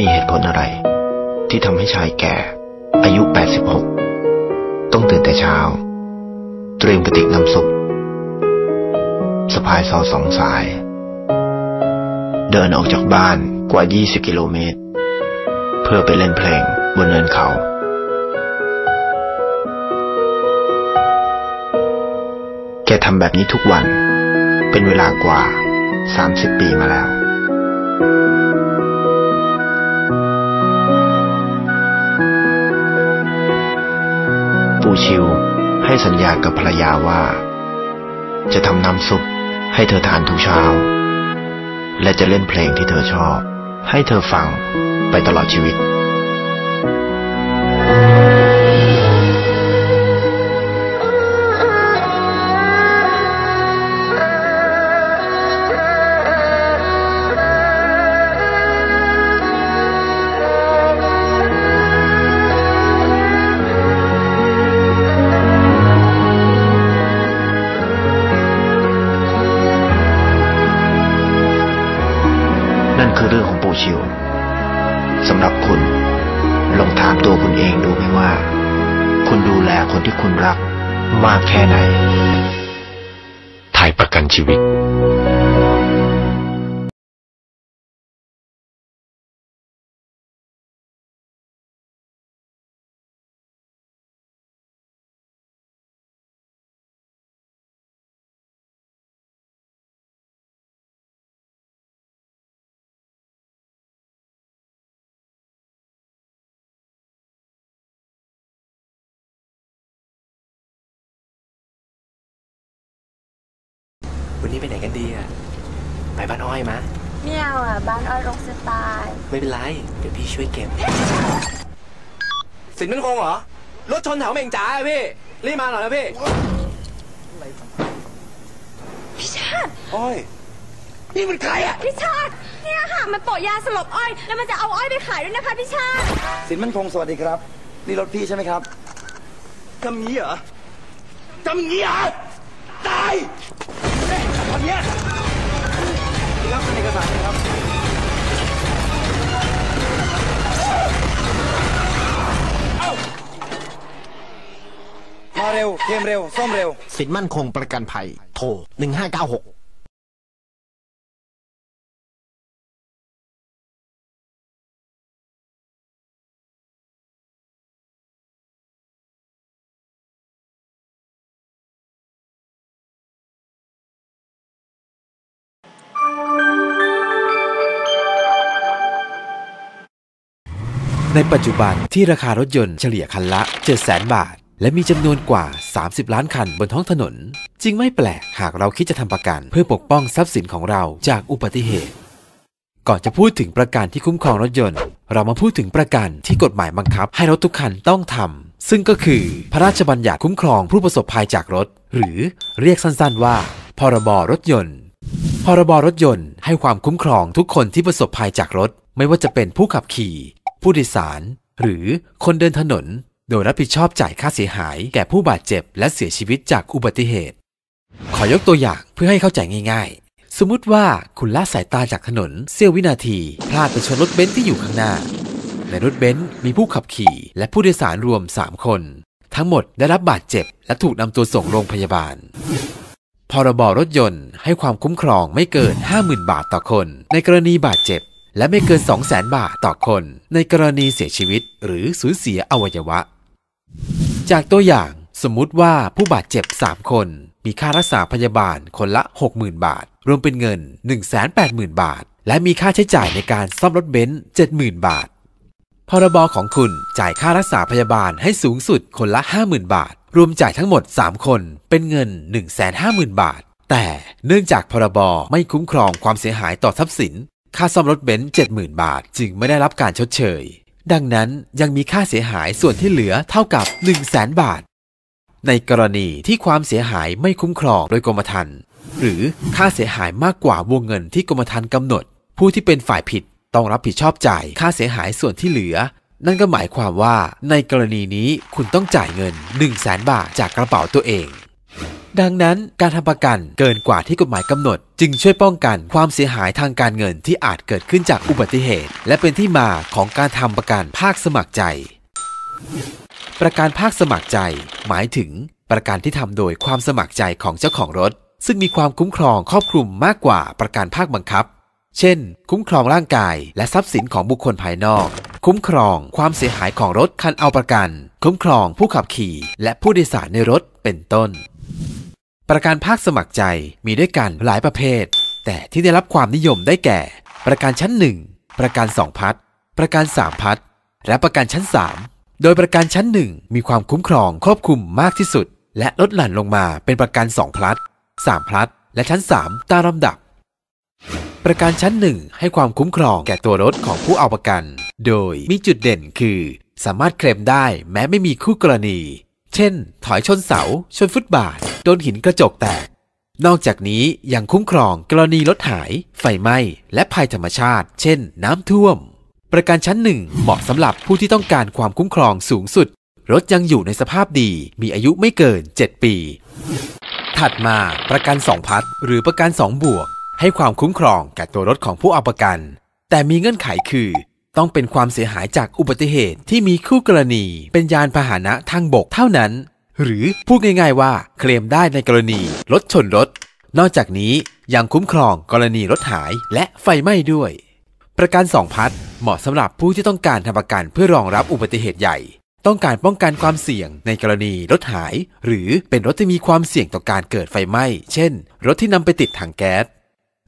มีเหตุผลอะไร ที่ทำให้ชายแก่ อายุ 86 ต้องตื่นแต่เช้า เตรียมกระติกน้ำซุปสะพายซอสองสาย เดินออกจากบ้านกว่า 20 กิโลเมตร เพื่อไปเล่นเพลงบนเนินเขาแกทำแบบนี้ทุกวัน เป็นเวลากว่า 30 ปีมาแล้ว ปูชิวให้สัญญากับภรรยาว่า จะทำน้ำซุปให้เธอทานทุกเช้า และจะเล่นเพลงที่เธอชอบ ให้เธอฟังไปตลอดชีวิต เรื่องของปู่ชิวสำหรับคุณ ลองถามตัวคุณเองดูไหมว่า คุณดูแลคนที่คุณรักมากแค่ไหน ไทยประกันชีวิต วันนี้ไปไหนกันดีอะ ไปบ้านอ้อยมะไม่เอาอะ บ้านอ้อยรกสไตล์ไม่เป็นไร เดี๋ยวพี่ช่วยเก็บ สินมันคงเหรอ รถชนแถวเม่งจ๋าอะพี่ รีบมาหน่อยนะพี่พี่ชาติอ้อย นี่มันใครอะ พี่ชาติเนี่ยค่ะ มันโปะยาสลบอ้อย แล้วมันจะเอาอ้อยไปขายด้วยนะคะพี่ชาติสินมั่นคงสวัสดีครับ นี่รถพี่ใช่ไหมครับทำงี้เหรอทำงี้เหรอตาย เฮ้ยทำเนี้ยรับเป็นเอกสารนะครับมาเร็วเกมเร็วซ่อมเร็ว สินมั่นคงประกันภัย โทร 1596 ในปัจจุบันที่ราคารถยนต์เฉลี่ยคันละ 700,000 บาท และมีจำนวนกว่า 30 ล้านคันบนท้องถนน จึงไม่แปลกหากเราคิดจะทำประกัน เพื่อปกป้องทรัพย์สินของเราจากอุบัติเหตุ ก่อนจะพูดถึงประกันที่คุ้มครองรถยนต์ เรามาพูดถึงประกันที่กฎหมายบังคับ ให้รถทุกคันต้องทำซึ่งก็คือ พระราชบัญญัติคุ้มครองผู้ประสบภัยจากรถ หรือเรียกสั้นๆว่า พรบรถยนต์ พรบรถยนต์ให้ความคุ้มครองทุกคนที่ประสบภัยจากรถไม่ว่าจะเป็นผู้ขับขี่ ผู้โดยสาร หรือคนเดินถนน โดยรับผิดชอบจ่ายค่าเสียหายแก่ผู้บาดเจ็บและเสียชีวิตจากอุบัติเหตุ ขอยกตัวอย่างเพื่อให้เข้าใจง่าย ๆ สมมุติว่าคุณละสายตาจากถนนเสี้ยววินาที พลาดไปชนรถเบนซ์ที่อยู่ข้างหน้า ในรถเบนซ์มีผู้ขับขี่ และผู้โดยสารรวม 3 คน ทั้งหมดได้รับบาดเจ็บ และถูกนำตัวส่งโรงพยาบาลพรบรถยนต์ให้ความคุ้มครองไม่เกิน 50,000 บาทต่อคน ในกรณีบาดเจ็บ และไม่เกิน 200,000บาทต่อคน ในกรณีเสียชีวิต หรือสูญเสียอวัยวะ จากตัวอย่างสมมุติว่าผู้บาดเจ็บ 3 คน มีค่ารักษาพยาบาลคนละ 60,000 บาท รวมเป็นเงิน 180,000 บาท และมีค่าใช้จ่ายในการซ่อมรถเบนซ์70,000 บาท พรบของคุณจ่ายค่ารักษาพยาบาลให้สูงสุดคนละ 50,000 บาท รวมจ่ายทั้งหมด 3 คนเป็นเงิน 150,000 บาท แต่เนื่องจากพรบไม่คุ้มครองความเสียหายต่อทรัพย์สิน ค่าซ่อมรถเบนซ์70,000 บาท จึงไม่ได้รับการชดเชย ดังนั้นยังมีค่าเสียหายส่วนที่เหลือเท่ากับ 100,000 บาท ในกรณีที่ความเสียหายไม่คุ้มครองโดยกรมธรรม์หรือค่าเสียหายมากกว่าวงเงินที่กรมธรรม์กำหนด ผู้ที่เป็นฝ่ายผิดต้องรับผิดชอบจ่ายค่าเสียหายส่วนที่เหลือ นั่นก็หมายความว่าในกรณีนี้คุณต้องจ่ายเงิน 1 0 0 0 0แบาทจากกระเป๋าตัวเอง ดังนั้นการทำประกันเกินกว่าที่กฎหมายกำหนด จึงช่วยป้องกันความเสียหายทางการเงินที่อาจเกิดขึ้นจากอุบัติเหตุ และเป็นที่มาของการทำประกันภาคสมัครใจ ประกันภาคสมัครใจ หมายถึงประกันที่ทำโดยความสมัครใจของเจ้าของรถ ซึ่งมีความคุ้มครองครอบคลุมมากกว่าประกันภาคบังคับ เช่น คุ้มครองร่างกาย และทรัพย์สินของบุคคลภายนอก คุ้มครองความเสียหายของรถคันเอาประกัน คุ้มครองผู้ขับขี่ และผู้โดยสารในรถเป็นต้น ประกันภาคสมัครใจมีด้วยกันหลายประเภท แต่ที่ได้รับความนิยมได้แก่ ประกันชั้น 1 ประกัน 2 พัดประกัน 3 พัดและประกันชั้น 3 โดยประกันชั้น 1 มีความคุ้มครองครอบคลุมมากที่สุด และลดหลั่นลงมาเป็นประกัน 2 พลัด 3 พลัด และชั้น 3 ตามลำดับ ประกันชั้น 1 ให้ความคุ้มครองแก่ตัวรถของผู้เอาประกัน โดยมีจุดเด่นคือ สามารถเคลมได้แม้ไม่มีคู่กรณี เช่น ถอยชนเสา ชนฟุตบาท โดนหินกระจกแตก นอกจากนี้ยังคุ้มครองกรณีรถหาย ไฟไหม้ และภัยธรรมชาติ เช่น น้ำท่วม ประกันชั้นหนึ่งเหมาะสำหรับผู้ที่ต้องการความคุ้มครองสูงสุด รถยังอยู่ในสภาพดี มีอายุไม่เกิน 7 ปี ถัดมาประกัน2พัดหรือประกัน2บวก ให้ความคุ้มครองแก่ตัวรถของผู้เอาประกัน แต่มีเงื่อนไขคือ ต้องเป็นความเสียหายจากอุบัติเหตุที่มีคู่กรณี เป็นยานพาหนะทางบกเท่านั้น หรือพูดง่ายๆว่าเคลมได้ในกรณีรถชนรถ นอกจากนี้ยังคุ้มครองกรณีรถหายและไฟไหม้ด้วย ประกัน2พัดเหมาะสำหรับผู้ที่ต้องการทำประกันเพื่อรองรับอุบัติเหตุใหญ่ ต้องการป้องกันความเสี่ยงในกรณีรถหาย หรือเป็นรถที่มีความเสี่ยงต่อการเกิดไฟไหม้ เช่น รถที่นำไปติดถังแก๊ส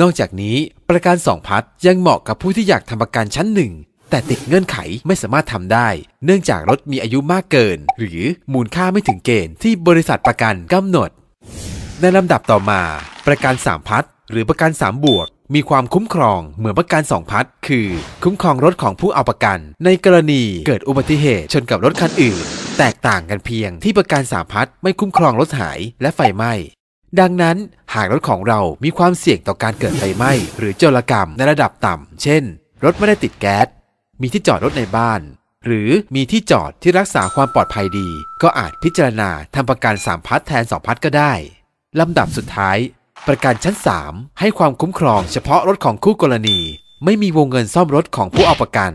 นอกจากนี้ประกัน2พัดยังเหมาะกับผู้ที่อยากทำประกันชั้นหนึ่ง แต่ติดเงื่อนไขไม่สามารถทำได้ เนื่องจากรถมีอายุมากเกิน หรือมูลค่าไม่ถึงเกณฑ์ที่บริษัทประกันกำหนด ในลำดับต่อมา ประกัน 3 พัดหรือประกัน 3 บวก มีความคุ้มครองเหมือนประกัน 2 พัดคือ คุ้มครองรถของผู้เอาประกัน ในกรณีเกิดอุบัติเหตุชนกับรถคันอื่น แตกต่างกันเพียงที่ประกัน 3 พัดไม่คุ้มครองรถหายและไฟไหม้ดังนั้นหากรถของเรามีความเสี่ยงต่อการเกิดไฟไหม้หรือโจรกรรมในระดับต่ำ เช่น รถไม่ได้ติดแก๊ส มีที่จอดรถในบ้าน หรือมีที่จอดที่รักษาความปลอดภัยดี ก็อาจพิจารณาทำประกัน 3 พัดแทน 2 พัดก็ได้ ลำดับสุดท้าย ประกันชั้น 3 ให้ความคุ้มครองเฉพาะรถของคู่กรณี ไม่มีวงเงินซ่อมรถของผู้เอาประกัน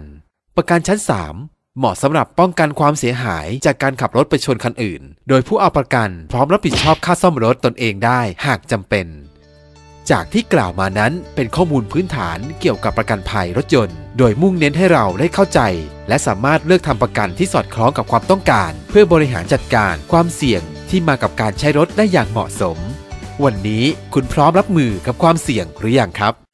ประกันชั้น 3 เหมาะสำหรับป้องกันความเสียหายจากการขับรถไปชนคันอื่น โดยผู้เอาประกันพร้อมรับผิดชอบค่าซ่อมรถตนเองได้หากจำเป็น จากที่กล่าวมานั้นเป็นข้อมูลพื้นฐานเกี่ยวกับประกันภัยรถยนต์ โดยมุ่งเน้นให้เราได้เข้าใจ และสามารถเลือกทำประกันที่สอดคล้องกับความต้องการ เพื่อบริหารจัดการความเสี่ยงที่มากับการใช้รถได้อย่างเหมาะสม วันนี้คุณพร้อมรับมือกับความเสี่ยงหรือยังครับ